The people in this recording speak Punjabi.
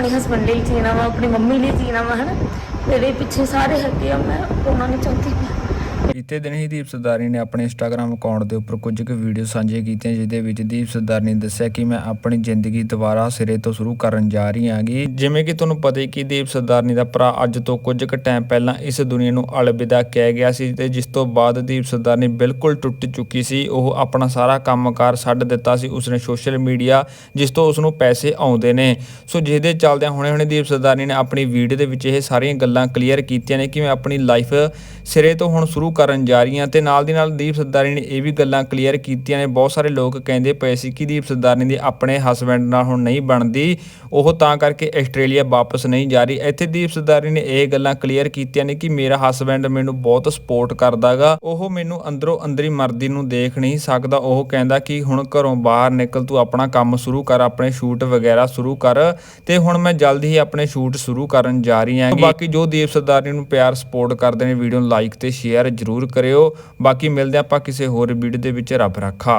ਆਪਣੇ ਹਸਬੰਡ ਲਈ ਜੀਣਾ ਵਾ, ਆਪਣੀ ਮੰਮੀ ਲਈ ਜੀਣਾ ਵਾ, ਹਨਾ? ਮੇਰੇ ਪਿੱਛੇ ਸਾਰੇ ਹੈਗੇ ਆ, ਮੈਂ ਉਹਨਾਂ ਨੂੰ ਚਾਹੁੰਦੀ ਹਾਂ। ਬੀਤੇ ਦਿਨ ਹੀ ਦੀਪ ਸਰਦਾਰਨੀ ਨੇ ਆਪਣੇ ਇੰਸਟਾਗ੍ਰam ਅਕਾਊਂਟ ਦੇ ਉੱਪਰ ਕੁਝ ਕੁ ਵੀਡੀਓ ਸਾਂਝੀਆਂ ਕੀਤੀਆਂ ਜਿਦੇ ਵਿੱਚ ਦੀਪ ਸਰਦਾਰਨੀ ਨੇ ਦੱਸਿਆ ਕਿ ਮੈਂ ਆਪਣੀ ਜ਼ਿੰਦਗੀ ਦੁਬਾਰਾ ਸਿਰੇ ਤੋਂ ਸ਼ੁਰੂ ਕਰਨ ਜਾ ਰਹੀ ਹਾਂਗੀ। ਜਿਵੇਂ ਕਿ ਤੁਹਾਨੂੰ ਪਤਾ ਹੀ ਕਿ ਦੀਪ ਸਰਦਾਰਨੀ ਦਾ ਭਰਾ ਅੱਜ ਤੋਂ ਕੁਝ ਕੁ ਟਾਈਮ ਪਹਿਲਾਂ ਇਸ ਦੁਨੀਆ ਨੂੰ ਅਲਵਿਦਾ ਕਹਿ ਗਿਆ ਸੀ ਤੇ ਜਿਸ ਤੋਂ ਬਾਅਦ ਦੀਪ ਸਰਦਾਰਨੀ ਬਿਲਕੁਲ ਟੁੱਟ ਚੁੱਕੀ ਸੀ। ਉਹ ਆਪਣਾ ਸਾਰਾ ਕੰਮਕਾਰ ਛੱਡ ਦਿੱਤਾ ਸੀ। ਉਸਨੇ ਸੋਸ਼ਲ ਮੀਡੀਆ ਜਿਸ ਤੋਂ ਉਸ ਨੂੰ ਪੈਸੇ ਆਉਂਦੇ ਨੇ। ਸੋ ਜਿਹਦੇ ਚੱਲਦਿਆਂ ਹੁਣੇ ਹੁਣੇ ਦੀਪ ਸਰਦਾਰਨੀ ਨੇ ਆਪਣੀ ਵੀਡੀਓ ਦੇ ਵਿੱਚ ਇਹ ਸਾਰੀਆਂ ਗੱਲਾਂ ਕਲੀਅਰ ਕੀਤੀਆਂ ਨੇ ਕਿ ਮੈਂ ਆਪਣੀ ਲਾਈਫ ਸਿਰੇ ਤੋਂ ਹੁਣ ਸ਼ੁਰੂ ਕਰਨ ਜਾ ਰਹੀਆਂ ਤੇ ਨਾਲ ਦੀ ਨਾਲ ਦੀਪ ਸਰਦਾਰਨੀ ਨੇ ਇਹ ਵੀ ਗੱਲਾਂ ਕਲੀਅਰ ਕੀਤੀਆਂ ਨੇ। ਬਹੁਤ ਸਾਰੇ ਲੋਕ ਕਹਿੰਦੇ ਪਏ ਸੀ ਕਿ ਦੀਪ ਸਰਦਾਰਨੀ ਦੀ ਆਪਣੇ ਹਸਬੰਡ ਨਾਲ ਹੁਣ ਨਹੀਂ ਬਣਦੀ। ਉਹ ਤਾਂ ਕਰਕੇ ਆਸਟ੍ਰੇਲੀਆ ਵਾਪਸ ਨਹੀਂ ਜਾ ਰਹੀ। ਇੱਥੇ ਦੀਪ ਸਰਦਾਰਨੀ ਨੇ ਇਹ ਗੱਲਾਂ ਕਲੀਅਰ ਕੀਤੀਆਂ ਨੇ ਕਿ ਮੇਰਾ ਹਸਬੰਡ ਮੈਨੂੰ ਬਹੁਤ ਸਪੋਰਟ ਕਰਦਾਗਾ। ਉਹ ਮੈਨੂੰ ਅੰਦਰੋਂ ਅੰਦਰੀ ਮਰਦੀ ਨੂੰ ਦੇਖ ਨਹੀਂ ਸਕਦਾ। ਉਹ ਕਹਿੰਦਾ ਕਿ ਹੁਣ ਘਰੋਂ ਬਾਹਰ ਨਿਕਲ ਤੂੰ ਆਪਣਾ ਕੰਮ ਸ਼ੁਰੂ ਕਰ, ਆਪਣੇ ਸ਼ੂਟ ਵਗੈਰਾ ਸ਼ੁਰੂ ਕਰ ਤੇ ਹੁਣ ਮੈਂ ਜਲਦੀ ਹੀ ਆਪਣੇ ਸ਼ੂਟ ਸ਼ੁਰੂ ਕਰਨ ਜਾ ਰਹੀ ਹਾਂ ਬਾਕੀ ਜੋ ਦੀਪ ਸਰਦਾਰਨੀ ਨੂੰ ਪਿਆਰ ਸਪੋਰਟ ਕਰਦੇ ਨੇ ਵੀਡੀਓ ਨੂੰ ਲਾਈਕ ਤੇ ਸ਼ੇਅਰ ਜ਼ਰੂਰ ਕਰਿਓ। ਬਾਕੀ ਮਿਲਦੇ ਆਪਾਂ ਕਿਸੇ ਹੋਰ ਵੀਡੀਓ ਦੇ ਵਿੱਚ। ਰੱਬ ਰੱਖਾ।